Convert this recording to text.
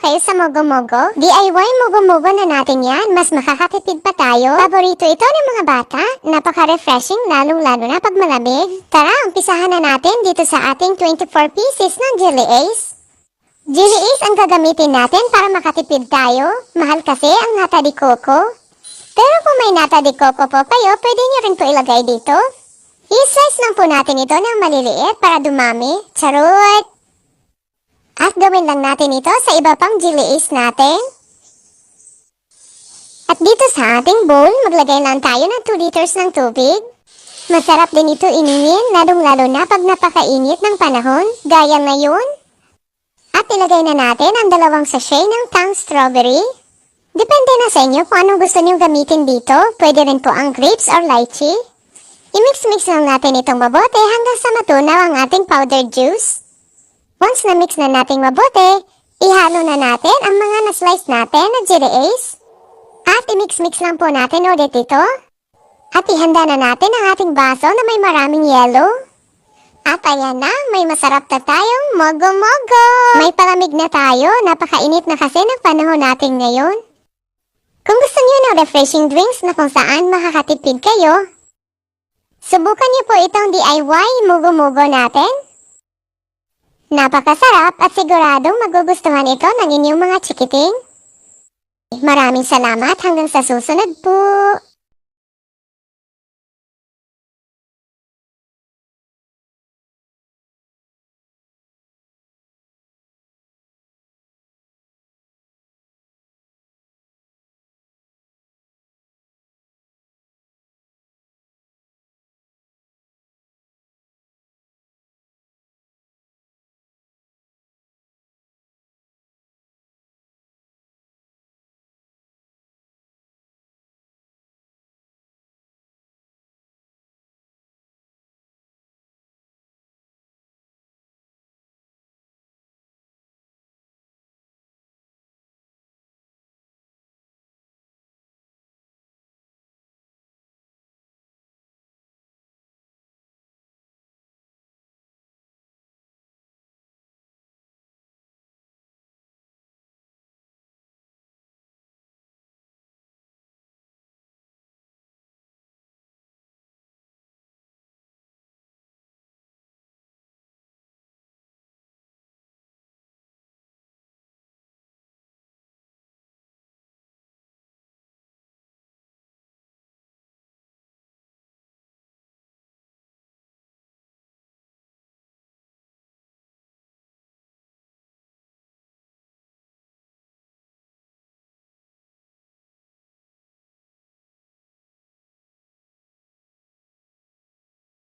kayo sa Mogo Mogo? DIY Mogo Mogo na natin yan. Mas makakatipid pa tayo. Paborito ito ng mga bata. Napaka-refreshing lalong-lalo na pag malamig. Tara, umpisahan na natin dito sa ating 24 pieces ng Jelly Ace. Jelly Ace ang gagamitin natin para makatipid tayo. Mahal kasi ang nata di coco. Pero kung may nata di coco po kayo, pwede nyo rin po ilagay dito. I-slice lang po natin ito ng maliliit para dumami. Charot! At gawin lang natin ito sa iba pang ace natin. At dito sa ating bowl, maglagay lang tayo ng 2 liters ng tubig. Masarap din ito ininin, lalong-lalo na pag napakainit ng panahon, gaya ngayon. At ilagay na natin ang dalawang sachet ng tang strawberry. Depende na sa inyo kung anong gusto niyo gamitin dito. Pwede rin po ang grapes or lychee. I-mix-mix lang natin itong mabuti hanggang sa matunaw ang ating powdered juice. Once na mix na nating mabuti, ihalo na natin ang mga na-slice natin na jelly ace. At i-mix-mix lang po natin ulit ito. At ihanda na natin ang ating baso na may maraming yellow. At ayan na, may masarap na tayong mogo-mogo. May palamig na tayo, napakainit na kasi ng panahon natin ngayon. Kung gusto niyo ng refreshing drinks na kung saan makakatipid kayo, subukan niyo po itong DIY mugo-mugo natin. Napakasarap at siguradong magugustuhan ito ng inyong mga chikiting. Maraming salamat hanggang sa susunod po.